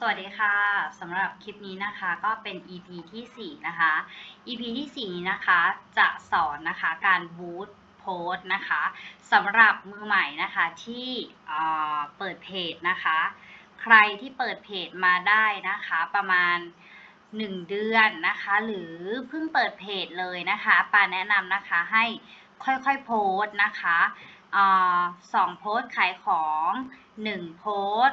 สวัสดีค่ะสำหรับคลิปนี้นะคะก็เป็น EP ที่ 4 นะคะ EP ที่ 4 นี้นะคะจะสอนนะคะการบูตโพสนะคะสำหรับมือใหม่นะคะที่เปิดเพจนะคะ ใครที่เปิดเพจมาได้นะคะประมาณ 1 เดือนนะคะหรือเพิ่งเปิดเพจเลยนะคะปาแนะนำนะคะให้ค่อยๆโพสนะคะอสองโพสขายของ 1 โพส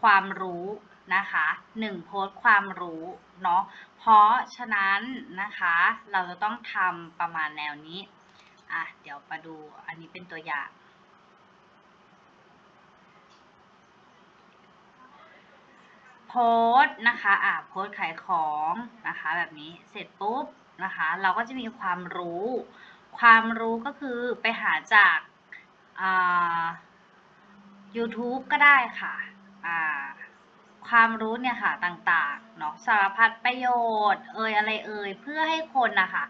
ความรู้ นะคะ1โพสต์ความรู้เนาะเพราะฉะนั้นนะคะเราจะต้องทำประมาณแนวนี้อะเดี๋ยวมาดูอันนี้เป็นตัวอย่างโพสต์นะคะอะโพสต์ขายของนะคะแบบนี้เสร็จปุ๊บนะคะเราก็จะมีความรู้ ความรู้ก็คือไปหาจากอ่า YouTube ก็ได้ค่ะอ่า ความรู้เนี่ยค่ะต่างๆเนาะสารพัดประโยชน์ เอ่ยอะไรเอ่ยเพื่อให้คนนะคะ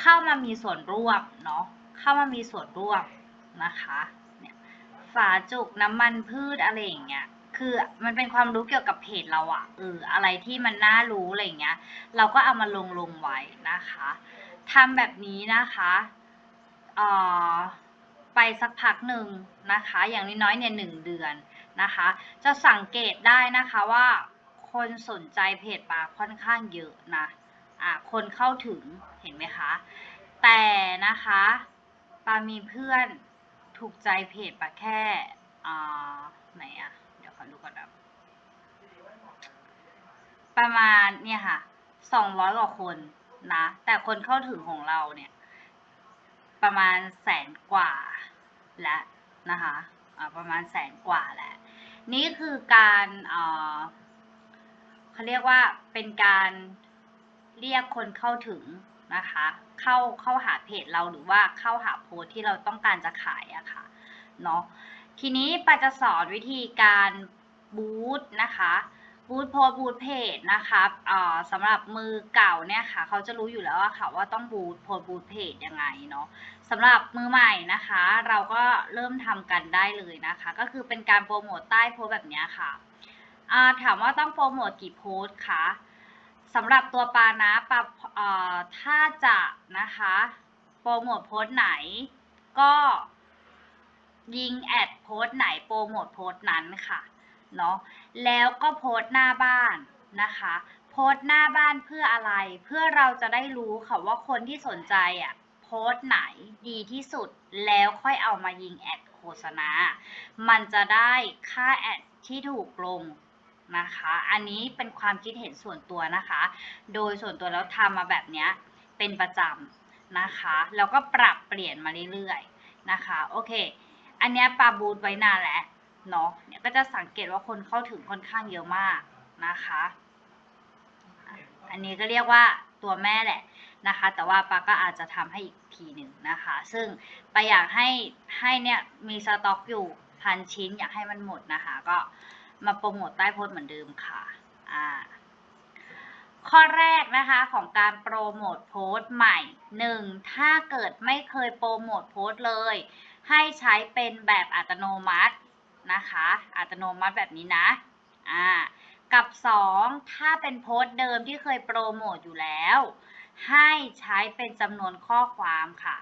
เข้ามามีส่วนร่วมเนาะเข้ามามีส่วนร่วมนะคะเนี่ยฝาจุกน้ำมันพืชอะไรอย่างเงี้ยคือมันเป็นความรู้เกี่ยวกับเพจเราอะเอออะไรที่มันน่ารู้อะไรอย่างเงี้ย เราก็เอามาลงลงไว้นะคะทำแบบนี้นะคะเอ่อไปสักพักหนึ่งนะคะ อย่างน้อยๆเนี่ยหนึ่งเดือน นะคะ จะสังเกตได้นะคะว่าคนสนใจเพจปลาค่อนข้างเยอะนะอะคนเข้าถึงเห็นไหมคะ แต่นะคะปามีเพื่อนถูกใจเพจปลาแค่อ่าไหนอะเดี๋ยวขอดูก่อนนะประมาณเนี่ยค่ะสองร้อยกว่าคนนะ แต่คนเข้าถึงของเราเนี่ย ประมาณแสนกว่าและนะคะอ่าประมาณแสนกว่าแหละ นี่คือการเขาเรียกว่าเป็นการเรียกคนเข้าถึงนะคะ เข้าเข้าหาเพจเราหรือว่าเข้าหาโพสที่เราต้องการจะขายอะค่ะเนาะทีนี้ปาจะสอนวิธีการบูตนะคะบูตโพสบูตเพจนะคะเอ่อสำหรับมือเก่าเนี่ยค่ะ เขาจะรู้อยู่แล้วอะค่ะว่าต้องบูตโพสบูตเพจยังไงเนาะ สำหรับมือใหม่นะคะ เราก็เริ่มทำกันได้เลยนะคะ ก็คือเป็นการโปรโมทใต้โพสแบบนี้ค่ะาถามว่าต้องโปรโมทกี่โพสคะสำหรับตัวปานะปาถ้าจะนะคะโปรโมทโพสไหน ก็ยิงแอดโพสไหนโปรโมทโพสนั้นค่ะเนาะแล้วก็โพสหน้าบ้านนะคะ โพสหน้าบ้านเพื่ออะไร เพื่อเราจะได้รู้ค่ะว่าคนที่สนใจอะ โพสต์ไหนดีที่สุดแล้วค่อยเอามายิงแอดโฆษณา มันจะได้ค่าแอดที่ถูกลงนะคะ อันนี้เป็นความคิดเห็นส่วนตัวนะคะ โดยส่วนตัวแล้วทำมาแบบนี้เป็นประจำนะคะ แล้วก็ปรับเปลี่ยนมาเรื่อยๆนะคะ โอเค อันนี้ปาบูทไว้นานแล้วเนาะ เนี่ยก็จะสังเกตว่าคนเข้าถึงค่อนข้างเยอะมากนะคะ อันนี้ก็เรียกว่าตัวแม่แหละ นะคะ แต่ว่าปาก็อาจจะทำให้อีกทีหนึ่งนะคะ ซึ่งปาอยากให้ให้เนี่ยมีสต็อกอยู่พันชิ้นอยากให้มันหมดนะคะ ก็มาโปรโมทใต้โพสต์เหมือนเดิมค่ะอ่าข้อแรกนะคะของการโปรโมทโพสต์ใหม่หนึ่งถ้าเกิดไม่เคยโปรโมทโพสต์เลย ให้ใช้เป็นแบบอัตโนมัตินะคะ อัตโนมัติแบบนี้นะอ่ากับ 2 ถ้าเป็นโพสต์เดิมที่เคยโปรโมทอยู่แล้ว ให้ใช้เป็นจำนวนข้อความค่ะ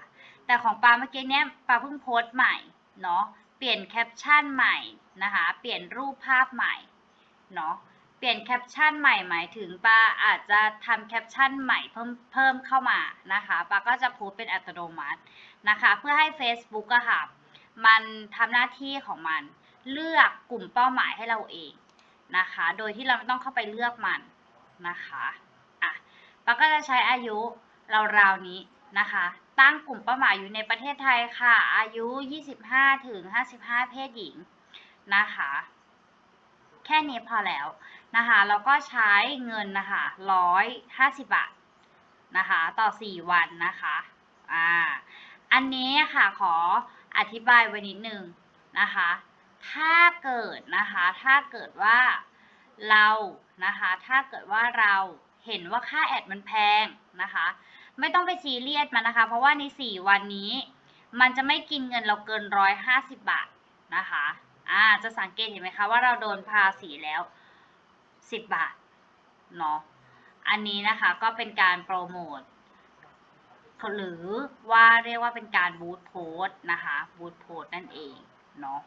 แต่ของปาเมื่อกี้เนี้ยปาเพิ่งโพสต์ใหม่เนาะ เปลี่ยนแคปชั่นใหม่นะคะ เปลี่ยนรูปภาพใหม่เนาะ เปลี่ยนแคปชั่นใหม่หมายถึงปาอาจจะทำแคปชั่นใหม่เพิ่มเพิ่มเข้ามานะคะปาก็จะโพสต์เป็นอัตโนมัตินะคะ เพื่อให้ Facebook อะค่ะ มันทำหน้าที่ของมัน เลือกกลุ่มเป้าหมายให้เราเองนะคะ โดยที่เราไม่ต้องเข้าไปเลือกมันนะคะ อะปาก็จะใช้อายุราวๆนี้นะคะ ตั้งกลุ่มเป้าหมายอยู่ในประเทศไทยค่ะ อายุ 25 ถึง 55 เพศหญิงนะคะ แค่นี้พอแล้วนะคะ แล้วก็ใช้เงินนะคะ 150 บาทนะคะ ต่อ 4 วันนะคะ อ่า อันนี้ค่ะขออธิบายไว้นิดนึงนะคะ ถ้าเกิดนะคะ ถ้าเกิดว่าเรานะคะ ถ้าเกิดว่าเรา เห็นว่าค่าแอดมันแพงนะคะ ไม่ต้องไปซีเรียสมันนะคะ เพราะว่าใน 4 วันนี้ มันจะไม่กินเงินเราเกิน 150 บาทนะคะอ่าจะสังเกตเห็นไหมคะว่าเราโดนภาษีแล้ว 10 บาทเนาะอันนี้นะคะก็เป็นการโปรโมทหรือว่าเรียกว่าเป็นการบูตโพสนะคะบูตโพสนั่นเองเนาะ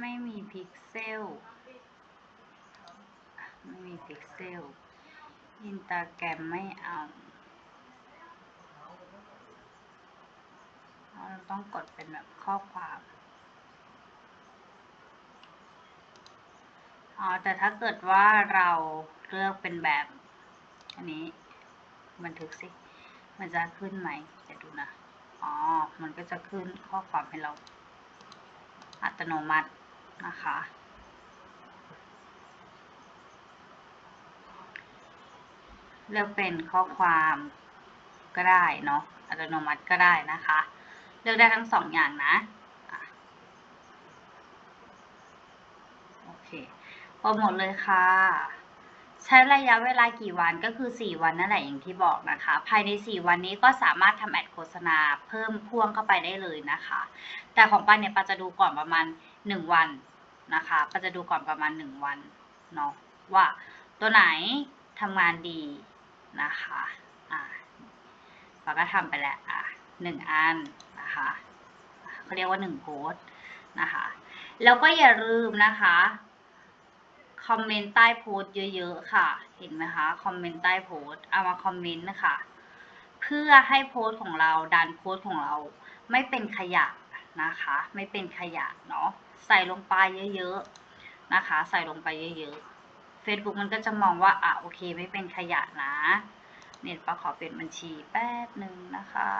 ไม่มีพิกเซล ไม่มีพิกเซล อินตาแกรมไม่เอา เราต้องกดเป็นแบบข้อความอ๋อ แต่ถ้าเกิดว่าเราเลือกเป็นแบบ อันนี้ บันทึกสิ มันจะขึ้นไหมเดี๋ยวดูนะ อ๋อ มันก็จะขึ้นข้อความให้เราอัตโนมัติ นะคะ เลือกเป็นข้อความก็ได้เนาะอัตโนมัติก็ได้นะคะ เลือกได้ทั้งสองอย่างนะโอเคโปรโมทเลยค่ะ ใช้ระยะเวลากี่วันก็คือ 4 วันนั่นแหละอย่างที่บอกนะคะ ภายใน 4 วันนี้ก็สามารถทำแอดโฆษณาเพิ่มพ่วงเข้าไปได้เลยนะคะ แต่ของปันเนี่ยปันจะดูก่อนประมาณ 1 วันนะคะปัจะดูก่อนประมาณ 1 วันเนาะว่าตัวไหนทำงานดีนะคะอ่าเราก็ทำไปแล้วอะหนึ่งอันนะคะเขาเรียกว่าหนึ่งโพสนะคะ แล้วก็อย่าลืมนะคะคอมเมนต์ใต้โพสเยอะๆค่ะ เห็นไหมคะคอมเมนต์ใต้โพสเอามาคอมเมนต์นะคะเพื่อให้โพสต์ของเราดันโพสต์ของเราไม่เป็นขยะนะคะ ไม่เป็นขยะเนาะ ใส่ลงไปเยอะๆนะคะ ใส่ลงไปเยอะๆ Facebook มันก็จะมองว่าอะโอเคไม่เป็นขยะนะเน็ตประขอเป็นบัญชีแป๊บหนึ่งนะคะ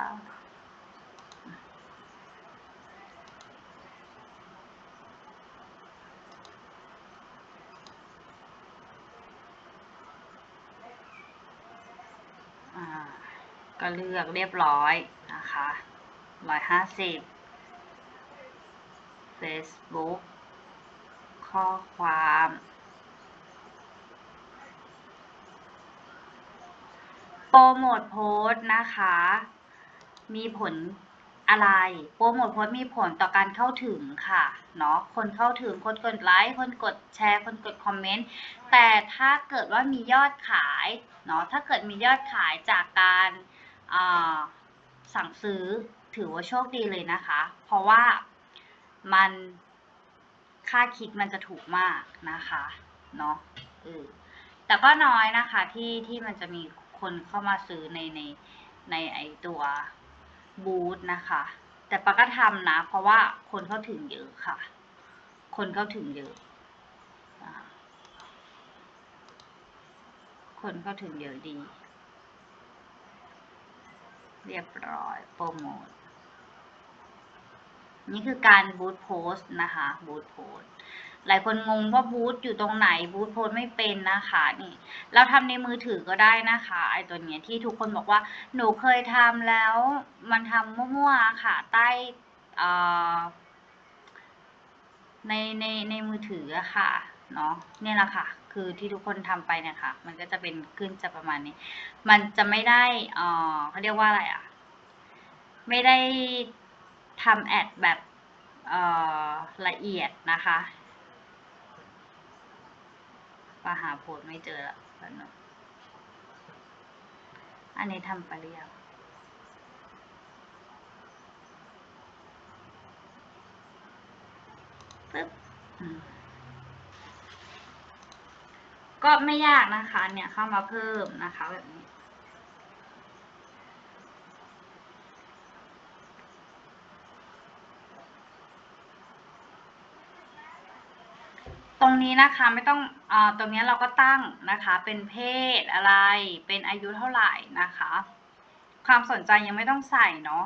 อ่าก็เลือกเรียบร้อยนะคะร้อยห้าสิบ Facebook ข้อความ โปรโมทโพสต์นะคะ มีผลอะไร โปรโมทโพสต์มีผลต่อการเข้าถึงค่ะเนาะคนเข้าถึงคนกดไลค์คนกดแชร์ คนกดคอมเมนต์แต่ถ้าเกิดว่ามียอดขายเนาะถ้าเกิดมียอดขายจากการสั่งซื้อถือว่าโชคดีเลยนะคะ เพราะว่า มันค่าคลิกมันจะถูกมากนะคะเนาะเออแต่ก็น้อยนะคะที่ที่มันจะมีคนเข้ามาซื้อในในในไอตัวบูธนะคะ แต่ปาก็ทำนะ เพราะว่าคนเข้าถึงเยอะค่ะ คนเข้าถึงเยอะคนเข้าถึงเยอะดี เรียบร้อยโปรโมท นี่คือการบูตโพสต์นะคะบูตโพสต์หลายคนงงว่าบูตอยู่ตรงไหนบูตโพสต์ไม่เป็นนะคะนี่เราทำในมือถือก็ได้นะคะไอตัวเนี้ยที่ทุกคนบอกว่าหนูเคยทำแล้วมันทำมั่วๆค่ะใต้ในในในมือถืออะค่ะเนาะเนี่ยแหละค่ะ คือที่ทุกคนทำไปเนี่ยค่ะมันก็จะเป็นขึ้นจะประมาณนี้ มันจะไม่ได้เออเขาเรียกว่าอะไรอะไม่ได้ ทำแอดแบบละเอียดนะคะปาหาโพสไม่เจอละนอันนี้ทำไปเรียบปึ๊บก็ไม่ยากนะคะ เนี่ยเข้ามาเพิ่มนะคะแบบนี้ตรง นี้นะคะไม่ต้องอตรงนี้เราก็ตั้งนะคะ เป็นเพศอะไร เป็นอายุเท่าไหร่นะคะ ความสนใจยังไม่ต้องใส่เนาะ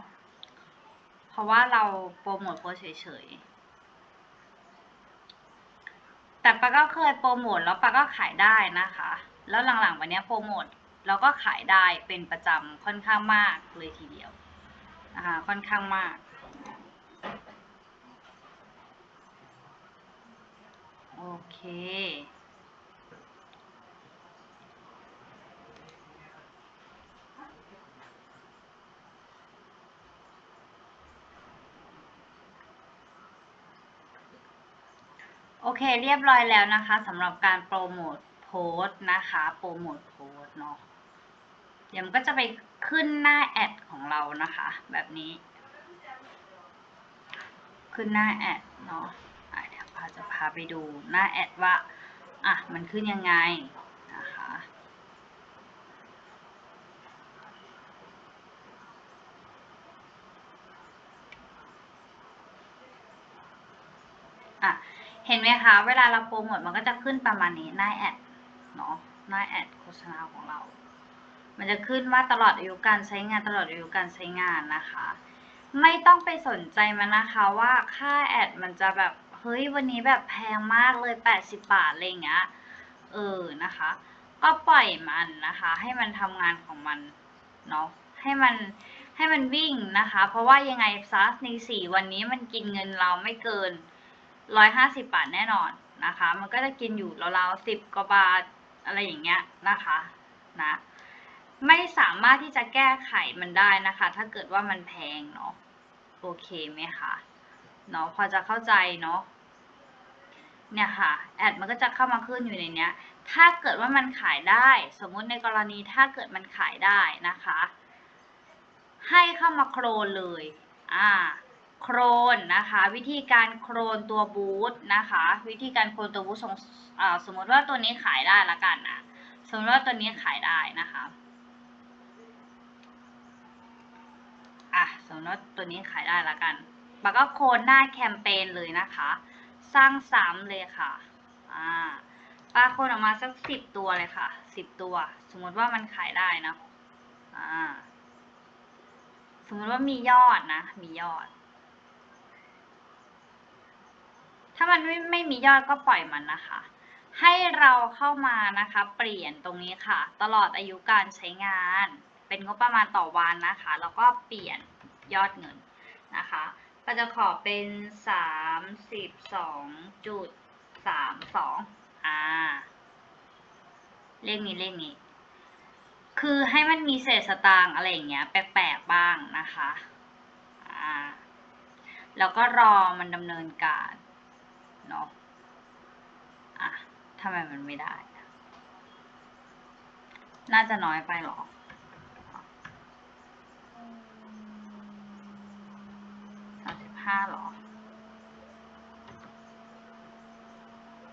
เพราะว่าเราโปรโมทโพสเฉยๆ แต่ปาก็เคยโปรโมทแล้วปาก็ขายได้นะคะ แล้วหลังๆวันนี้โปรโมทแล้วก็ขายได้เป็นประจำค่อนข้างมากเลยทีเดียวนะคะค่อนข้างมาก โอเค โอเค เรียบร้อยแล้วนะคะสำหรับการโปรโมทโพสนะคะ โปรโมทโพสเนาะเดี๋ยวมันก็จะไปขึ้นหน้าแอดของเรานะคะ แบบนี้ ขึ้นหน้าแอดเนาะ พาจะพาไปดูหน้าแอดว่า อะ มันขึ้นยังไงนะคะอะ เห็นไหมคะ เวลาเราโปรโมทมันก็จะขึ้นประมาณนี้หน้าแอดเนาะหน้าแอดโฆษณาของเรา มันจะขึ้นว่าตลอดอายุการใช้งานตลอดอายุการใช้งานนะคะ ไม่ต้องไปสนใจมันนะคะว่าค่าแอดมันจะแบบ ฮ้ยวันนี้แบบแพงมากเลย 80 บาทอะไรเงี้ยเออนะคะ ก็ปล่อยมันนะคะ ให้มันทำงานของมันเนาะให้มันให้มันวิ่งนะคะ เพราะว่ายังไงซัสในสี่วันนี้มันกินเงินเราไม่เกินร้อยห้าสิบาทแน่นอนนะคะ มันก็จะกินอยู่ราวๆสิบกว่าบาทอะไรอย่างเงี้ยนะคะนะไม่สามารถที่จะแก้ไขมันได้นะคะ ถ้าเกิดว่ามันแพงเนาะโอเคไหมคะเนาะพอจะเข้าใจเนาะ เนี่ยค่ะแอดมันก็จะเข้ามาขึ้นอยู่ในเนี้ย ถ้าเกิดว่ามันขายได้ สมมุติในกรณีถ้าเกิดมันขายได้นะคะ ให้เข้ามาโครนเลยอ่าโครนนะคะ วิธีการโครนตัวบูทนะคะ วิธีการโครนตัวบูทสงอ่าสมมติว่าตัวนี้ขายได้ละกันนะสมมติว่าตัวนี้ขายได้นะคะอะสมมติว่าตัวนี้ขายได้ละกันปาก็โคนหน้าแคมเปญเลยนะคะ สร้างซ้ำเลยค่ะอ่าปาโคนออกมาสักสิบตัวเลยค่ะสิบตัว สมมติว่ามันขายได้นะอ่าสมมติว่ามียอดนะ มียอด ถ้ามันไม่ไม่มียอดก็ปล่อยมันนะคะ ให้เราเข้ามานะคะ เปลี่ยนตรงนี้ค่ะ ตลอดอายุการใช้งาน เป็นงบประมาณต่อวันนะคะ แล้วก็เปลี่ยนยอดเงินนะคะ ก็จะขอเป็นสามสิบสองจุดสามสองอ่า เลขนี้เลขนี้ คือให้มันมีเศษสตางค์อะไรอย่างเงี้ย แปลกๆบ้างนะคะ อ่า แล้วก็รอมันดำเนินการเนาะ อะทำไมมันไม่ได้ น่าจะน้อยไปหรอ สามสิบ ห้าหรอ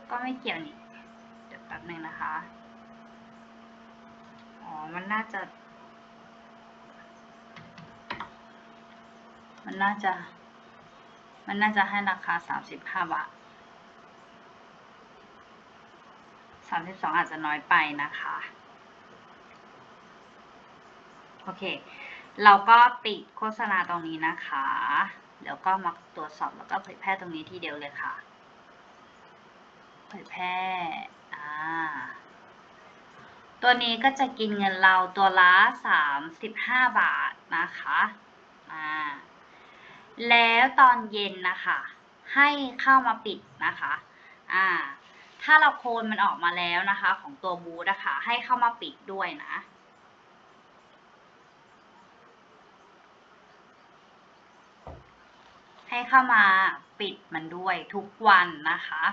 ก็ไม่เกี่ยวนี่ เดี๋ยวแป๊บหนึ่งนะคะ อ๋อ มันน่าจะ มันน่าจะ มันน่าจะให้ราคาสามสิบห้าบาทสามสิบสองอาจจะน้อยไปนะคะ โอเค เราก็ติดโฆษณาตรงนี้นะคะ แล้วก็มาตรวจสอบแล้วก็เผยแพร่ตรงนี้ทีเดียวเลยค่ะ เผยแพร่อ่าตัวนี้ก็จะกินเงินเราตัวละสามสิบห้าบาทนะคะอ่าแล้วตอนเย็นนะคะ ให้เข้ามาปิดนะคะอ่าถ้าเราโคนมันออกมาแล้วนะคะ ของตัวบูธนะคะให้เข้ามาปิดด้วยนะ ให้เข้ามาปิดมันด้วยทุกวันนะคะ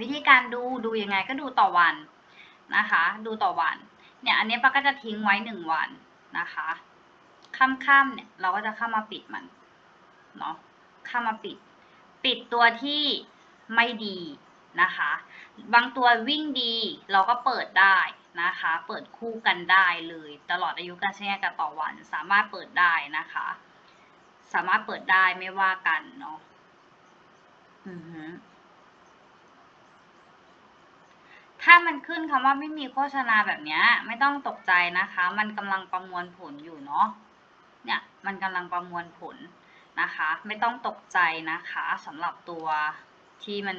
วิธีการดูดูยังไงก็ดูต่อวันนะคะ ดูต่อวัน เนี่ยอันนี้ป้าก็จะทิ้งไว้หนึ่งวันนะคะค่ำๆเนี่ยเราก็จะเข้ามาปิดมันเนาะเข้ามาปิด ปิดตัวที่ไม่ดีนะคะ บางตัววิ่งดีเราก็เปิดได้นะคะ เปิดคู่กันได้เลย ตลอดอายุการใช้งานกันต่อวันสามารถเปิดได้นะคะ สามารถเปิดได้ไม่ว่ากันเนาะถ้ามันขึ้นคำว่าไม่มีโฆษณาแบบเนี้ยไม่ต้องตกใจนะคะ มันกำลังประมวลผลอยู่เนาะเนี่ยมันกำลังประมวลผลนะคะ ไม่ต้องตกใจนะคะสำหรับตัวที่มัน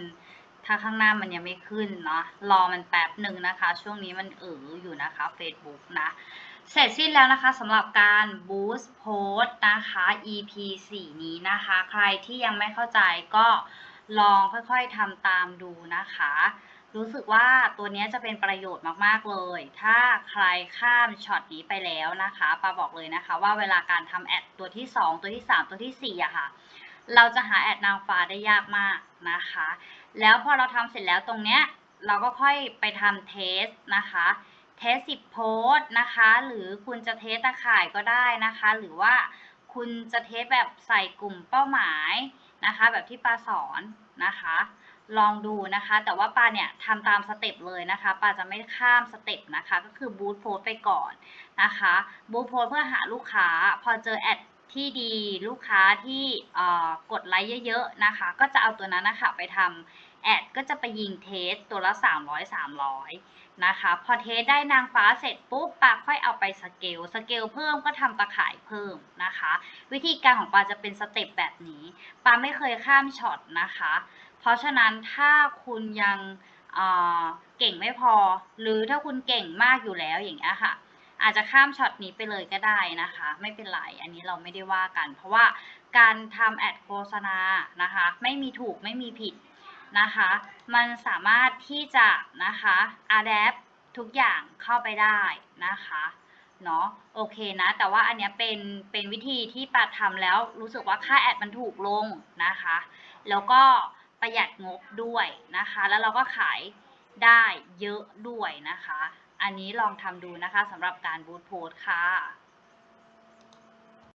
ถ้าข้างหน้ามันยังไม่ขึ้นเนาะรอมันแป๊บหนึ่งนะคะ ช่วงนี้มันเอออยู่นะคะ Facebook นะ เสร็จสิ้นแล้วนะคะสำหรับการ boost post นะคะ EP 4 นี้นะคะ ใครที่ยังไม่เข้าใจก็ลองค่อยๆทำตามดูนะคะ รู้สึกว่าตัวนี้จะเป็นประโยชน์มากๆเลย ถ้าใครข้ามช็อตนี้ไปแล้วนะคะปาบอกเลยนะคะว่าเวลาการทำแอดตัวที่ 2 ตัวที่ 3 ตัวทีสี่4อะค่ะ เราจะหาแอดนางฟ้าได้ยากมากนะคะ แล้วพอเราทำเสร็จแล้วตรงเนี้ยเราก็ค่อยไปทำเทสนะคะ เทสสิบโพสนะคะ หรือคุณจะเทสตะข่ายก็ได้นะคะ หรือว่าคุณจะเทสแบบใส่กลุ่มเป้าหมายนะคะ แบบที่ปาสอนนะคะ ลองดูนะคะ แต่ว่าปาเนี่ยทำตามสเต็ปเลยนะคะ ปาจะไม่ข้ามสเต็ปนะคะ ก็คือบูทโพสไปก่อนนะคะบูทโพสเพื่อหาลูกค้า พอเจอแอดที่ดีลูกค้าที่กดไลค์เยอะๆนะคะ ก็จะเอาตัวนั้นนะคะไปทำแอดก็จะไปยิงเทสตัวละ 300 300 นะคะ พอเทสได้นางฟ้าเสร็จปุ๊บปาค่อยเอาไปสเกล สเกลเพิ่มก็ทำตะข่ายเพิ่มนะคะ วิธีการของปาจะเป็นสเต็ปแบบนี้ปาไม่เคยข้ามช็อตนะคะ เพราะฉะนั้นถ้าคุณยังเเก่งไม่พอ หรือถ้าคุณเก่งมากอยู่แล้วอย่างเงี้ยค่ะ อาจจะข้ามช็อตนี้ไปเลยก็ได้นะคะ ไม่เป็นไร อันนี้เราไม่ได้ว่ากัน เพราะว่าการทำแอดโฆษณานะคะ ไม่มีถูกไม่มีผิด นะคะ มันสามารถที่จะนะคะอัดแอปทุกอย่างเข้าไปได้นะคะเนาะโอเคนะ แต่ว่าอันเนี้ยเป็นเป็นวิธีที่ปาทำแล้วรู้สึกว่าค่าแอดมันถูกลงนะคะ แล้วก็ประหยัดงบด้วยนะคะ แล้วเราก็ขายได้เยอะด้วยนะคะ อันนี้ลองทำดูนะคะสำหรับการบูทโพสค่ะ